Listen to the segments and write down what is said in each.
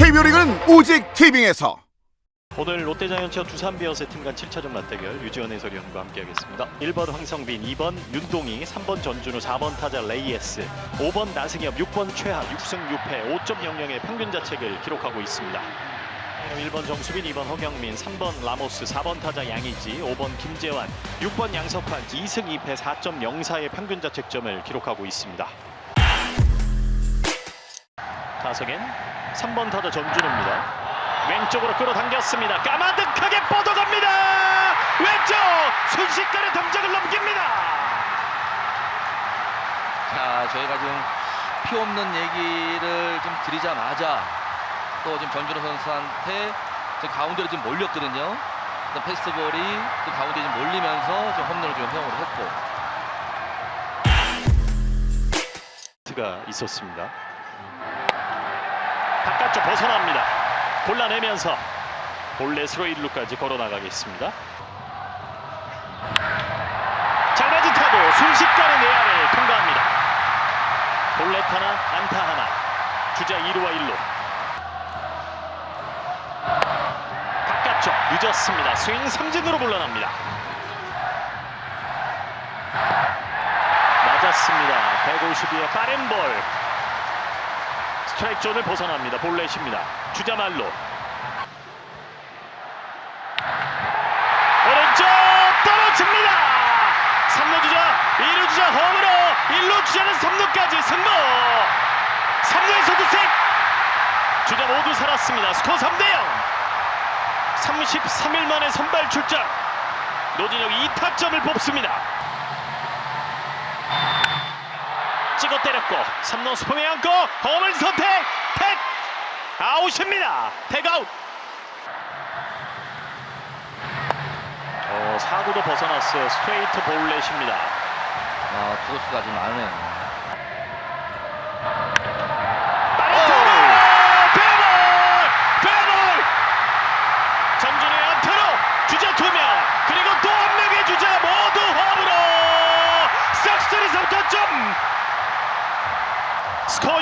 KBO 리그는 오직 티빙에서 오늘 롯데자이언츠와 두산 베어스의 팀간 7차전 맞대결 유지원 해설위원과 함께하겠습니다. 1번 황성빈, 2번 윤동희, 3번 전준우, 4번 타자 레이에스, 5번 나승엽, 6번 최하, 6승 6패, 5.00의 평균 자책을 기록하고 있습니다. 1번 정수빈, 2번 허경민, 3번 라모스, 4번 타자 양의지, 5번 김재환, 6번 양석환, 2승 2패 4.04의 평균 자책점을 기록하고 있습니다. 타석엔 3번 타자 전준우입니다. 왼쪽으로 끌어당겼습니다. 까마득하게 뻗어갑니다. 왼쪽 순식간에 담장을 넘깁니다. 자, 저희가 지금 피 없는 얘기를 좀 드리자마자 또 지금 전준호 선수한테 지금 가운데로 지금 몰렸거든요. 일단 패스트볼이 그 가운데 좀 몰리면서 지금 홈런을 지금 허용을 했고 가 있었습니다. 바깥쪽 벗어납니다. 골라내면서 볼넷으로 1루까지 걸어 나가겠습니다. 잘 맞은 타구 순식간에 내야를 통과합니다. 볼넷 하나, 안타 하나. 주자 2루와 1루. 바깥쪽 늦었습니다. 스윙 삼진으로 물러납니다. 맞았습니다. 152의 빠른 볼. 스트라이크 존을 벗어납니다. 볼넷입니다. 주자 말로. 오른쪽 떨어집니다. 3루 주자, 2루 주자 홈으로 1루 주자는 3루까지 승부. 3루에서도 색. 주자 모두 살았습니다. 스코어 3대 0. 33일 만에 선발 출장. 노진혁 2타점을 뽑습니다. 찍어 때렸고 3루 스폼에 안고 홈을 선택 택 아웃입니다. 택아웃. 어, 사구도 벗어났어요. 스트레이트 볼넷입니다. 아, 투구수가 지금 많네요.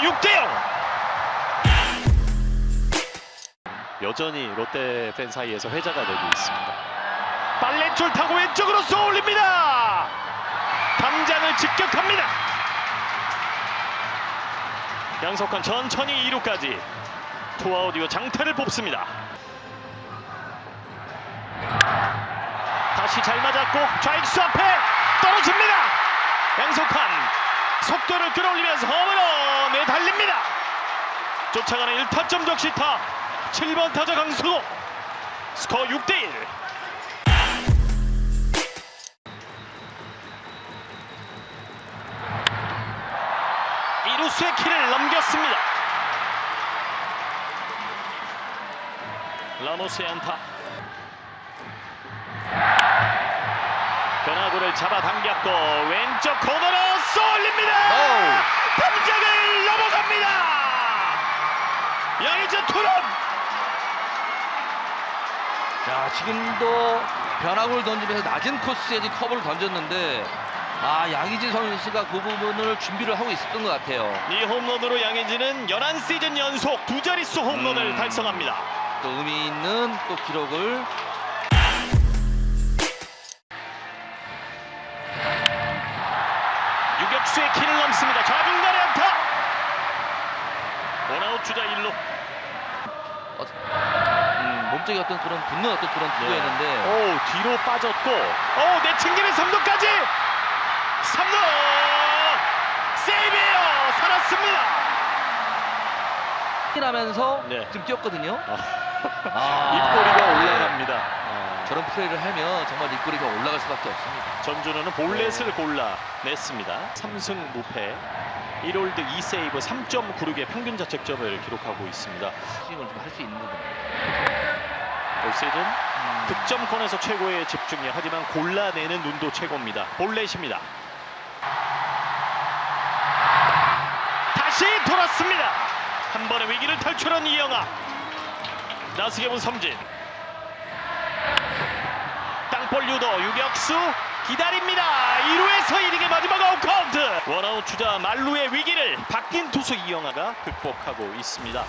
6대 0 여전히 롯데 팬 사이에서 회자가 되고 있습니다 빨래줄 타고 왼쪽으로 쏘올립니다 담장을 직격합니다 양석환 천천히 2루까지 투아웃 이후 장타를 뽑습니다. 다시 잘 맞았고 좌익수 앞에 떨어집니다. 양석환 속도를 끌어올리면서 홈으로 내달립니다. 쫓아가는 1타점 적시타 7번 타자 강수호 스코어 6대1 이루스의 키를 넘겼습니다. 라모스의 안타. 변화구를 잡아당겼고 왼쪽 코너로 쏠립니다. 오우. 담장을 넘어갑니다. 양의재 투런. 자, 지금도 변화구를 던지면서 낮은 코스에 커브를 던졌는데 아, 양희진 선수가 그 부분을 준비를 하고 있었던 것 같아요. 이 홈런으로 양의지는 11시즌 연속 두 자릿수 홈런을 음. 달성합니다. 또 의미 있는 또 기록을 유격수의 키를 넘습니다. 좌중간의 안타. 원아웃 주자 1루. 어, 음, 몸쪽에 어떤 그런 붙는 어떤 그런 투구였는데 오 뒤로 빠졌고 오 내친김에 3루까지 3루 세이브예요 살았습니다 하면서 네. 지금 뛰었거든요. 아, 아, 입꼬리가 네. 올라갑니다 아, 저런 플레이를 하면 정말 입꼬리가 올라갈 수밖에 없습니다. 전준우는 볼넷을 골라 냈습니다. 3승 무패 1홀드 2세이브 3.96의 평균 자책점을 기록하고 있습니다. 스윙을 좀 할 수 있는 부분. 올 시즌 음, 득점권에서 최고의 집중력 하지만 골라내는 눈도 최고입니다. 볼넷입니다. 다시 돌았습니다. 한 번의 위기를 탈출한 이영아 나스게본 삼진 유도 유격수 기다립니다. 1루에서 1루의 마지막 아웃카운트. 원아웃 주자 말루의 위기를 바뀐 투수 이영아가 극복하고 있습니다.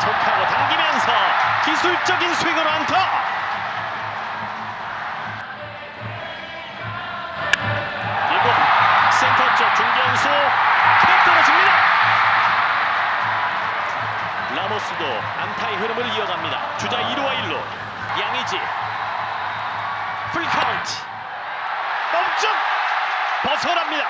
톡하고 당기면서 기술적인 스윙으로 안타. 라모스도 안타의 흐름을 이어갑니다. 주자 1루와 1루 양의지 풀카운트 멈쩍 벗어납니다.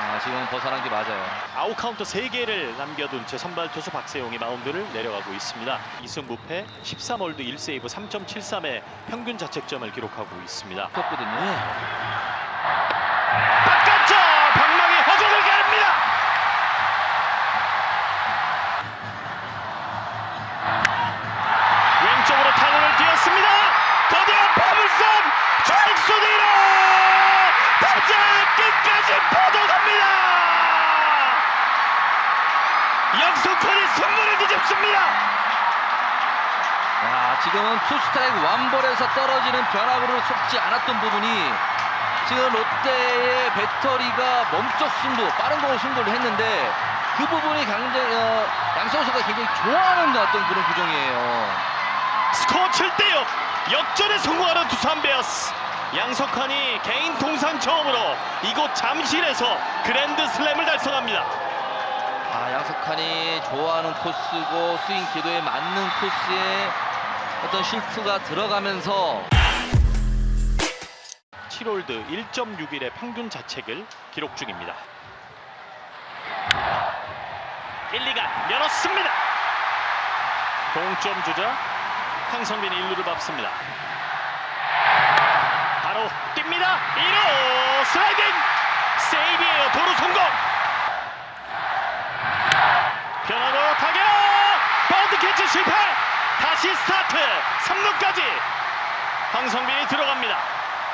아, 지금 벗어난 게 맞아요. 아웃 카운트 3개를 남겨둔 채 선발 투수 박세용이 마운드를 내려가고 있습니다. 2승 무패 13홀드 1세이브 3.73의 평균 자책점을 기록하고 있습니다. 컸거든요. 바깥 역속권이 승부를 뒤집습니다. 야, 지금은 투 스트라이크 완볼에서 떨어지는 변화구를 속지 않았던 부분이 지금 롯데의 배터리가 멈춰 승부, 빠른 공을 승부를 했는데 그 부분이 굉장히 어, 양 선수가 굉장히 좋아하는 어떤 그런 구종이에요. 스코어 7대6 역전에 성공하는 두산 베어스 양석환이 개인 통산 처음으로 이곳 잠실에서 그랜드 슬램을 달성합니다 아, 양석환이 좋아하는 코스고 스윙 기도에 맞는 코스에 어떤 실수가 들어가면서 7홀드 1.61의 평균 자책을 기록 중입니다. 1, 2가 열었습니다. 동점 주자 황성빈이 1루를 밟습니다. 바로 뜁니다. 1루 슬라이딩 세이브예요. 도루 성공 변화로 타격 바운드 캐치 실패! 다시 스타트! 3루까지! 황성빈이 들어갑니다.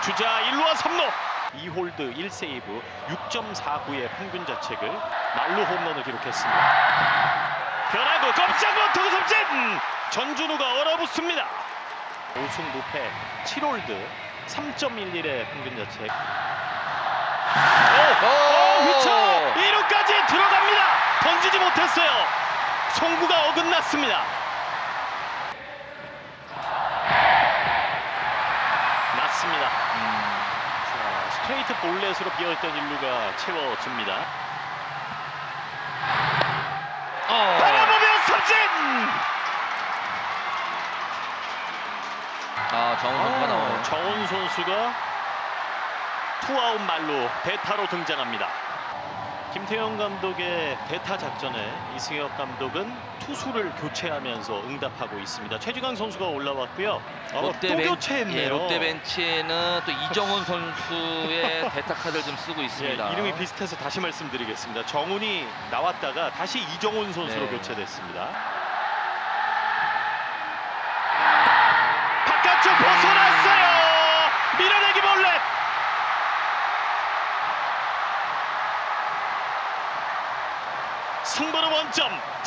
주자 1루와 3루. 2홀드 1세이브 6.49의 평균 자책을 말루 홈런을 기록했습니다. 변화구 꼼짝 못하고 삼진! 전준우가 얼어붙습니다. 5승 무패 7홀드 3.11의 평균 자책. 오! 오! 휘쳐! 2루까지 들어갑니다. 던지지 못했어요. 송구가 어긋났습니다 스트레이트 볼넷으로 비어있던 1루가 채워집니다 어, 바라보며 삼진 아, 정훈 선수가 나오네요. 정훈 선수가 투아웃 말로 대타로 등장합니다. 김태형 감독의 대타 작전에 이승엽 감독은 투수를 교체하면서 응답하고 있습니다. 최지강 선수가 올라왔고요. 어, 롯데 또 벤- 교체했네요. 예, 롯데 벤치에는 또 이정훈 선수의 대타 카드를 좀 쓰고 예, 있습니다. 이름이 비슷해서 다시 말씀드리겠습니다. 정훈이 나왔다가 다시 이정훈 선수로 네. 교체됐습니다.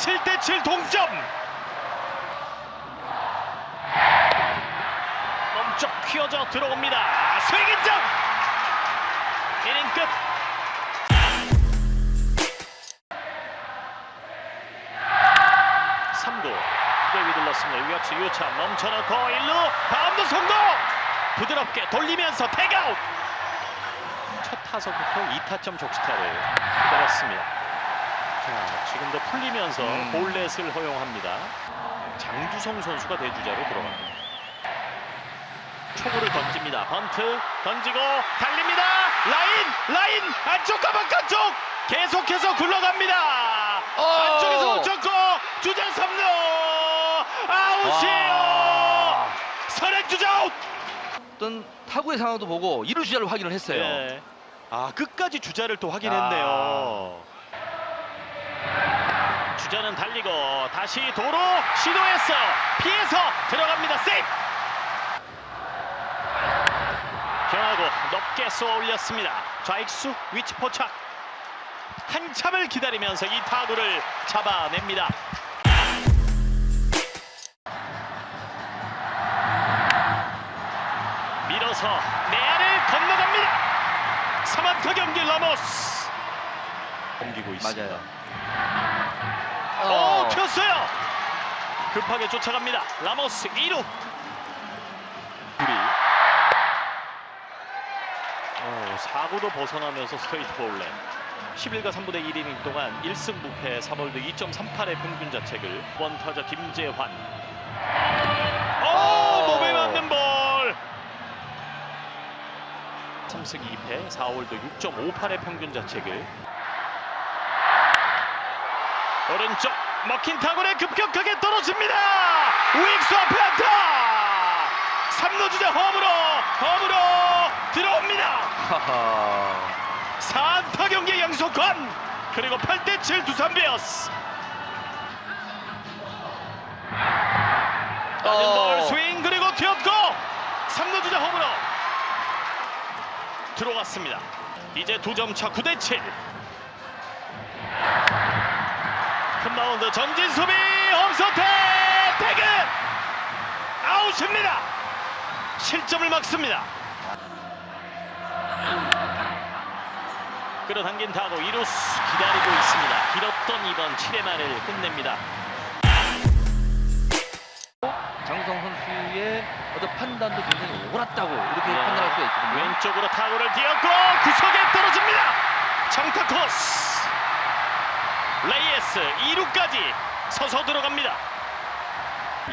7대 7 동점. 멈쩍 휘어져 들어옵니다. 스윙 인정. 이닝 끝. 삼구. 크게 휘둘렀습니다. 유격수 유참 멈춰놓고 1루. 바운드 성공 부드럽게 돌리면서 태그아웃 첫 타석부터 2타점 적시타를 때렸습니다 자 지금도 풀리면서 음. 볼넷을 허용합니다. 장두성 선수가 대주자로 들어갑니다. 초구를 던집니다. 번트 던지고 달립니다. 라인 라인 안쪽과 바깥쪽! 계속해서 굴러갑니다. 어! 안쪽에서 멈췄고 주자 3루! 아웃이에요! 와. 선행 주자 아웃! 어떤 타구의 상황도 보고 이루 주자를 확인을 했어요. 예. 아 끝까지 주자를 또 확인했네요 주자는 달리고 다시 도로 시도했어. 피해서 들어갑니다. 세이프! 변하고 높게 쏘아 올렸습니다. 좌익수 위치 포착. 한참을 기다리면서 이 타구를 잡아냅니다. 밀어서 내야를 건너갑니다. 3안타 경기 라모스. 옮기고 있습니다. 맞아요. 오 어, 튀었어요 급하게 쫓아갑니다. 라모스 2루. 둘이. 어, 4구도 벗어나면서 스트레이트 볼넷. 11과 3분의 1이닝 동안 1승 무패 3월드 2.38의 평균 자책을 번 타자 김재환. 오, 어. 몸에 맞는 볼. 3승 2패 4월드 6.58의 평균 자책을 오른쪽 먹힌 타구에 급격하게 떨어집니다. 우익수 앞에 안타. 3루 주자 홈으로 홈으로 들어옵니다. 하하. 4안타 경기 양속권 그리고 8대7 두산 베어스 낮은 어. 볼 스윙 그리고 튀었고 3루 주자 홈으로 들어갔습니다 이제 두 점 차 9대7 큰 마운드 전진 수비 홈선택 태그 아웃입니다 실점을 막습니다 끌어당긴 타고 이루스 기다리고 있습니다. 길었던 이번 7회 말을 끝냅니다. 장성 선수의 어떤 판단도 굉장히 옳았다고 이렇게 네. 판단할 수가 있거든요. 왼쪽으로 타구를 띄었고 구석에 떨어집니다. 장타 코스. 레이에스 2루까지 서서 들어갑니다.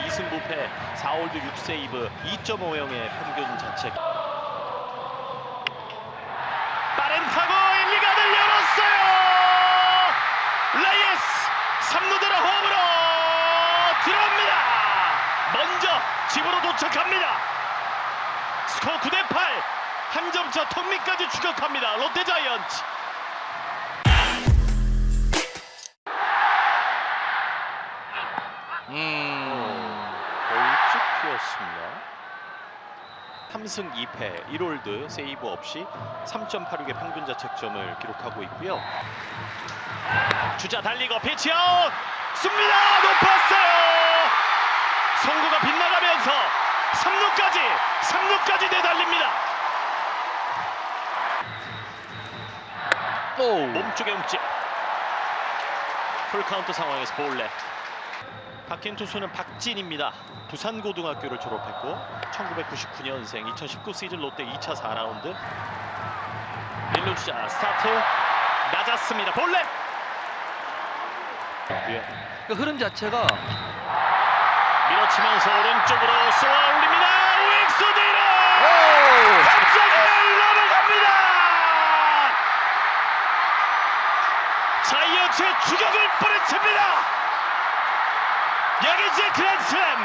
이승부패 4홀드 6세이브 2.50의 평균 자책. 빠른 타구 1, 2가를 열었어요. 레이에스 3루대로 홈으로 들어옵니다. 먼저 집으로 도착합니다. 스코어 9대 8. 한 점차 톱니까지 추격합니다. 롯데 자이언츠. 음. 벌쭉 튀었습니다. 3승 2패 1홀드 세이브 없이 3.86의 평균 자책점을 기록하고 있고요. 주자 달리고 피치 아웃 씁니다 높았어요. 송구가 빗나가면서 3루까지 3루까지 내달립니다. 오. 몸쪽에 움찔 풀카운트 상황에서 볼넷 박힌 투수는 박진입니다. 부산고등학교를 졸업했고 1999년생 2019 시즌 롯데 2차 4라운드. 1루 주자 스타트 낮았습니다. 볼넷! 예, 그 흐름 자체가 밀어치면서 오른쪽으로 쏘아 올립니다. 우익수 뒤로! 오. 탑장을 넘어갑니다! 자이언츠의 추격을 뿌리칩니다 양의지의 그랜드슬램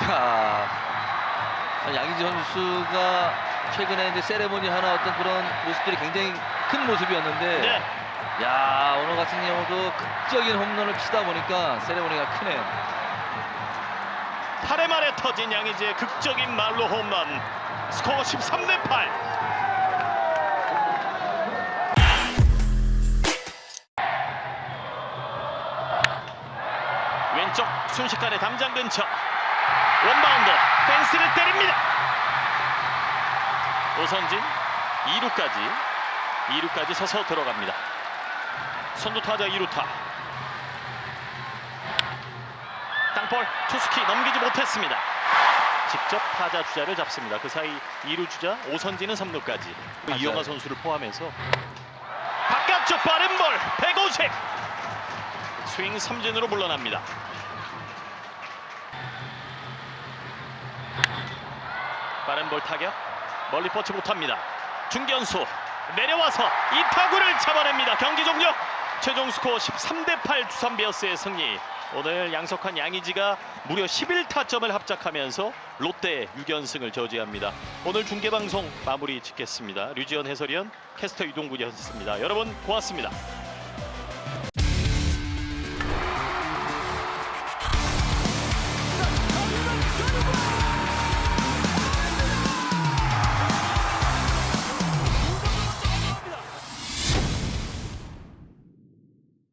자, 양희지 선수가 최근에 이제 세레모니 하나 어떤 그런 모습들이 굉장히 큰 모습이었는데 네. 야 오늘 같은 경우도 극적인 홈런을 치다 보니까 세레모니가 크네요. 8회 말에 터진 양의지의 극적인 말로 홈런 스코어 13대 8 순식간에 담장 근처 원바운드 펜스를 때립니다 오선진 2루까지 2루까지 서서 들어갑니다 선두 타자 2루타 땅볼 투스키 넘기지 못했습니다. 직접 타자 주자를 잡습니다. 그 사이 2루 주자 오선진은 3루까지 맞아요. 이영하 선수를 포함해서 바깥쪽 빠른 볼 150 스윙 삼진으로 물러납니다. 빠른 볼 타격 멀리 뻗지 못합니다. 중견수 내려와서 이 타구를 잡아냅니다. 경기 종료. 최종 스코어 13대 8 두산 베어스의 승리. 오늘 양석환 양의지가 무려 11타점을 합작하면서 롯데 6연승을 저지합니다. 오늘 중계 방송 마무리 짓겠습니다. 류지연 해설위원, 캐스터 이동국이었습니다. 여러분 고맙습니다.